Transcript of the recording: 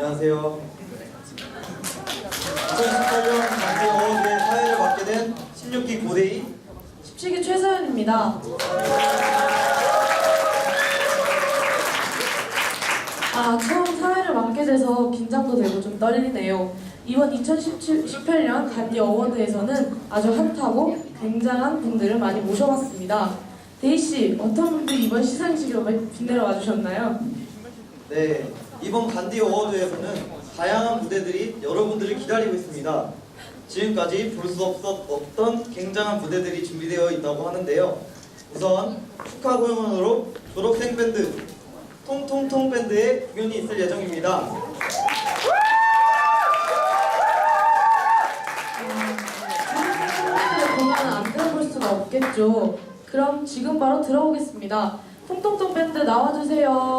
안녕하세요. 2018년 강대 어워드의 사회를 맡게 된 16기 고대희 17기 최서연입니다. 아, 처음 사회를 맡게 돼서 긴장도 되고 좀 떨리네요. 이번 2018년 간디 어워드에서는 아주 핫하고 굉장한 분들을 많이 모셔봤습니다. 데이씨, 어떤 분들이 이번 시상식으로 빛내러 와주셨나요? 네, 이번 간디 어워드에서는 다양한 무대들이 여러분들을 기다리고 있습니다. 지금까지 볼 수 없었던 굉장한 무대들이 준비되어 있다고 하는데요. 우선 축하 공연으로 졸업생 밴드 통통통 밴드의 공연이 있을 예정입니다. 공연은 안 들어볼 수가 없겠죠. 그럼 지금 바로 들어보겠습니다. 통통통 밴드 나와주세요.